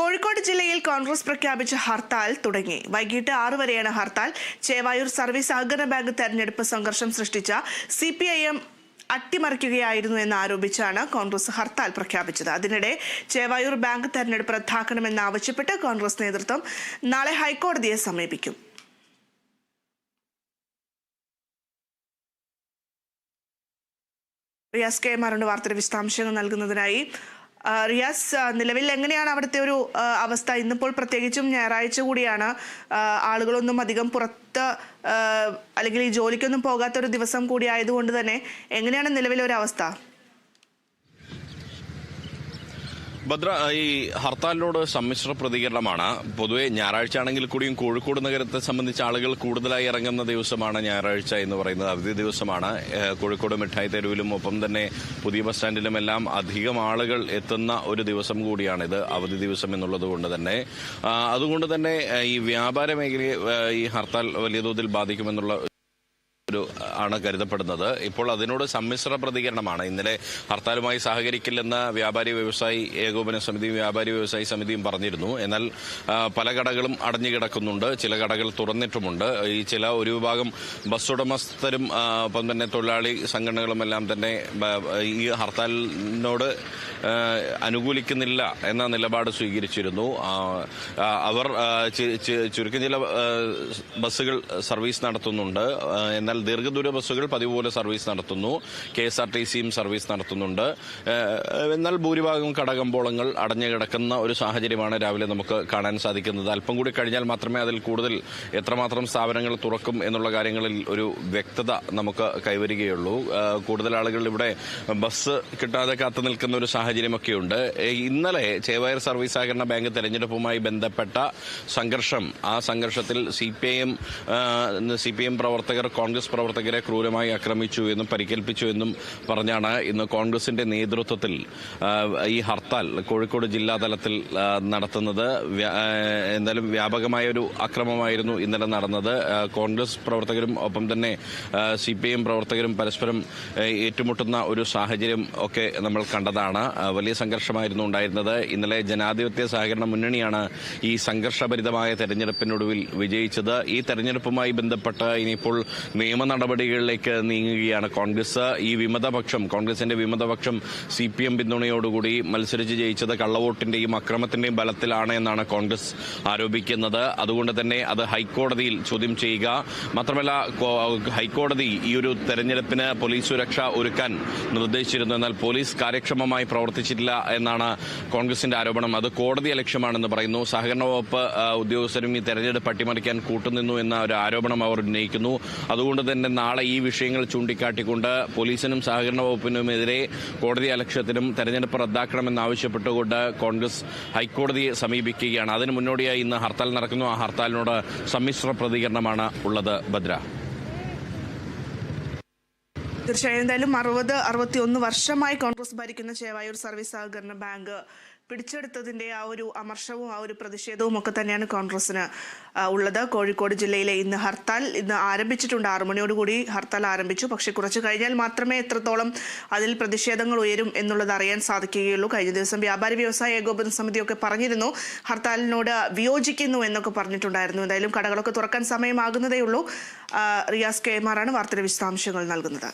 കോഴിക്കോട് ജില്ലയിൽ കോൺഗ്രസ് പ്രഖ്യാപിച്ച ഹർത്താൽ തുടങ്ങി. വൈകിട്ട് ആറ് വരെയാണ് ഹർത്താൽ. ചേവായൂർ സർവീസ് സഹകരണ ബാങ്ക് തെരഞ്ഞെടുപ്പ് സംഘർഷം സൃഷ്ടിച്ച സി പി ഐ എം അട്ടിമറിക്കുകയായിരുന്നു എന്ന് ആരോപിച്ചാണ് കോൺഗ്രസ് ഹർത്താൽ പ്രഖ്യാപിച്ചത്. അതിനിടെ ചേവായൂർ ബാങ്ക് തെരഞ്ഞെടുപ്പ് റദ്ദാക്കണമെന്നാവശ്യപ്പെട്ട് കോൺഗ്രസ് നേതൃത്വം നാളെ ഹൈക്കോടതിയെ സമീപിക്കും. റിയാസ് കെ മാറുണ്ട് വാർത്തയുടെ വിശദാംശങ്ങൾ നൽകുന്നതിനായി റിയാസ് നിലവിൽ എങ്ങനെയാണ് അവിടുത്തെ ഒരു അവസ്ഥ? ഇന്നിപ്പോൾ പ്രത്യേകിച്ചും ഞായറാഴ്ച കൂടിയാണ് ആളുകളൊന്നും അധികം പുറത്ത് അല്ലെങ്കിൽ ഈ ജോലിക്കൊന്നും പോകാത്ത ഒരു ദിവസം കൂടി ആയതുകൊണ്ട് തന്നെ എങ്ങനെയാണ് നിലവിലെ ഒരു അവസ്ഥ? ഭദ്ര ഈ ഹർത്താലിനോട് സമ്മിശ്ര പ്രതികരണമാണ്. പൊതുവെ ഞായറാഴ്ച ആണെങ്കിൽ കൂടിയും കോഴിക്കോട് നഗരത്തെ സംബന്ധിച്ച് ആളുകൾ കൂടുതലായി ഇറങ്ങുന്ന ദിവസമാണ് ഞായറാഴ്ച എന്ന് പറയുന്നത്. അവധി ദിവസമാണ്. കോഴിക്കോട് മിഠായി തെരുവിലും ഒപ്പം തന്നെ പുതിയ ബസ് സ്റ്റാൻഡിലും എല്ലാം അധികം ആളുകൾ എത്തുന്ന ഒരു ദിവസം കൂടിയാണിത് അവധി ദിവസം എന്നുള്ളത് കൊണ്ട് തന്നെ. അതുകൊണ്ട് തന്നെ ഈ വ്യാപാര മേഖലയെ ഈ ഹർത്താൽ വലിയ തോതിൽ ബാധിക്കുമെന്നുള്ള ഒരു ആണ് കരുതപ്പെടുന്നത്. ഇപ്പോൾ അതിനോട് സമ്മിശ്ര പ്രതികരണമാണ്. ഇന്നലെ ഹർത്താലുമായി സഹകരിക്കില്ലെന്ന് വ്യാപാരി വ്യവസായി ഏകോപന സമിതിയും വ്യാപാരി വ്യവസായി സമിതിയും പറഞ്ഞിരുന്നു. എന്നാൽ പല കടകളും അടഞ്ഞു കിടക്കുന്നുണ്ട് ചില കടകൾ തുറന്നിട്ടുമുണ്ട്. ഈ ചില ഒരു വിഭാഗം ബസ് ഉടമസ്ഥരും ഒപ്പം തന്നെ തൊഴിലാളി സംഘടനകളും എല്ലാം തന്നെ ഈ ഹർത്താലിനോട് അനുകൂലിക്കുന്നില്ല എന്ന നിലപാട് സ്വീകരിച്ചിരുന്നു. അവർ ചുരുക്കം ചില ബസ്സുകൾ സർവീസ് നടത്തുന്നുണ്ട്. എന്നാൽ ദീർഘദൂര ബസ്സുകൾ പതിവ് പോലെ സർവീസ് നടത്തുന്നു. കെ എസ് ആർ ടി സിയും സർവീസ് നടത്തുന്നുണ്ട്. എന്നാൽ ഭൂരിഭാഗം കടകമ്പോളങ്ങൾ അടഞ്ഞു കിടക്കുന്ന ഒരു സാഹചര്യമാണ് രാവിലെ നമുക്ക് കാണാൻ സാധിക്കുന്നത്. അല്പം കൂടി കഴിഞ്ഞാൽ മാത്രമേ അതിൽ കൂടുതൽ എത്രമാത്രം സ്ഥാപനങ്ങൾ തുറക്കും എന്നുള്ള കാര്യങ്ങളിൽ ഒരു വ്യക്തത നമുക്ക് കൈവരികയുള്ളൂ. കൂടുതൽ ആളുകൾ ഇവിടെ ബസ് കിട്ടാതെ കാത്തു നിൽക്കുന്ന ഒരു സാഹചര്യമൊക്കെയുണ്ട്. ഇന്നലെ ചേവായർ സർവീസ് സഹകരണ ബാങ്ക് തെരഞ്ഞെടുപ്പുമായി ബന്ധപ്പെട്ട സംഘർഷം ആ സംഘർഷത്തിൽ C P I M C P M പ്രവർത്തകർ കോൺഗ്രസ് പ്രവർത്തകരെ ക്രൂരമായി ആക്രമിച്ചു എന്നും പരിക്കേൽപ്പിച്ചു എന്നും പറഞ്ഞാണ് ഇന്ന് കോൺഗ്രസിന്റെ നേതൃത്വത്തിൽ ഈ ഹർത്താൽ കോഴിക്കോട് ജില്ലാ തലത്തിൽ നടത്തുന്നത്. എന്തായാലും വ്യാപകമായ ഒരു അക്രമമായിരുന്നു ഇന്നലെ നടന്നത്. കോൺഗ്രസ് പ്രവർത്തകരും ഒപ്പം തന്നെ സി പി എം പ്രവർത്തകരും പരസ്പരം ഏറ്റുമുട്ടുന്ന ഒരു സാഹചര്യം ഒക്കെ നമ്മൾ കണ്ടതാണ്. വലിയ സംഘർഷമായിരുന്നു ഉണ്ടായിരുന്നത്. ഇന്നലെ ജനാധിപത്യ സഹകരണ മുന്നണിയാണ് ഈ സംഘർഷഭരിതമായ തെരഞ്ഞെടുപ്പിനൊടുവിൽ വിജയിച്ചത്. ഈ തെരഞ്ഞെടുപ്പുമായി ബന്ധപ്പെട്ട് ഇനിയിപ്പോൾ നിയമ നടപടികളിലേക്ക് നീങ്ങുകയാണ് കോൺഗ്രസ്. ഈ വിമതപക്ഷം കോൺഗ്രസിന്റെ വിമതപക്ഷം സി പി എം പിന്തുണയോടുകൂടി മത്സരിച്ച് ജയിച്ചത് കള്ളവോട്ടിന്റെയും അക്രമത്തിന്റെയും ബലത്തിലാണ് എന്നാണ് കോൺഗ്രസ് ആരോപിക്കുന്നത്. അതുകൊണ്ട് തന്നെ അത് ഹൈക്കോടതിയിൽ ചോദ്യം ചെയ്യുക. മാത്രമല്ല ഹൈക്കോടതി ഈ ഒരു തെരഞ്ഞെടുപ്പിന് പോലീസ് സുരക്ഷ ഒരുക്കാൻ നിർദ്ദേശിച്ചിരുന്നു. എന്നാൽ പോലീസ് കാര്യക്ഷമമായി പ്രവർത്തിച്ചിട്ടില്ല എന്നാണ് കോൺഗ്രസിന്റെ ആരോപണം. അത് കോടതി ലക്ഷ്യമാണെന്ന് പറയുന്നു. സഹകരണ വകുപ്പ് ഉദ്യോഗസ്ഥരും ഈ തെരഞ്ഞെടുപ്പ് അട്ടിമറിക്കാൻ കൂട്ടുനിന്നു എന്ന ഒരു ആരോപണം അവർ ഉന്നയിക്കുന്നു. അതുകൊണ്ട് തന്നെ നാളെ ഈ വിഷയങ്ങൾ ചൂണ്ടിക്കാട്ടിക്കൊണ്ട് പോലീസിനും സഹകരണ വകുപ്പിനുമെതിരെ കോടതി അലക്ഷ്യത്തിനും തെരഞ്ഞെടുപ്പ് റദ്ദാക്കണമെന്നാവശ്യപ്പെട്ടുകൊണ്ട് കോൺഗ്രസ് ഹൈക്കോടതിയെ സമീപിക്കുകയാണ്. അതിന് മുന്നോടിയായി ഇന്ന് ഹർത്താൽ നടക്കുന്നു. ആ ഹർത്താലിനോട് സമ്മിശ്ര പ്രതികരണമാണ് ഉള്ളത്. ഭദ്ര. തീർച്ചയായും എന്തായാലും അറുപത് അറുപത്തി ഒന്ന് വർഷമായി കോൺഗ്രസ് ഭരിക്കുന്ന ചേവായൂർ സർവീസ് സഹകരണ ബാങ്ക് പിടിച്ചെടുത്തതിന്റെ ആ ഒരു അമർഷവും ആ ഒരു പ്രതിഷേധവും ഒക്കെ തന്നെയാണ് കോൺഗ്രസിന് ഉള്ളത്. കോഴിക്കോട് ജില്ലയിലെ ഇന്ന് ഹർത്താൽ ഇന്ന് ആരംഭിച്ചിട്ടുണ്ട്. ആറു മണിയോടുകൂടി ഹർത്താൽ ആരംഭിച്ചു. പക്ഷേ കുറച്ച് കഴിഞ്ഞാൽ മാത്രമേ എത്രത്തോളം അതിൽ പ്രതിഷേധങ്ങൾ ഉയരും എന്നുള്ളത് അറിയാൻ സാധിക്കുകയുള്ളൂ. കഴിഞ്ഞ ദിവസം വ്യാപാരി വ്യവസായ ഏകോപന സമിതിയൊക്കെ പറഞ്ഞിരുന്നു ഹർത്താലിനോട് വിയോജിക്കുന്നു എന്നൊക്കെ പറഞ്ഞിട്ടുണ്ടായിരുന്നു. എന്തായാലും കടകളൊക്കെ തുറക്കാൻ സമയമാകുന്നതേ ഉള്ളൂ റിയാസ് കെ എമാറാണ് വാർത്തയുടെ വിശദാംശങ്ങൾ നൽകുന്നത്.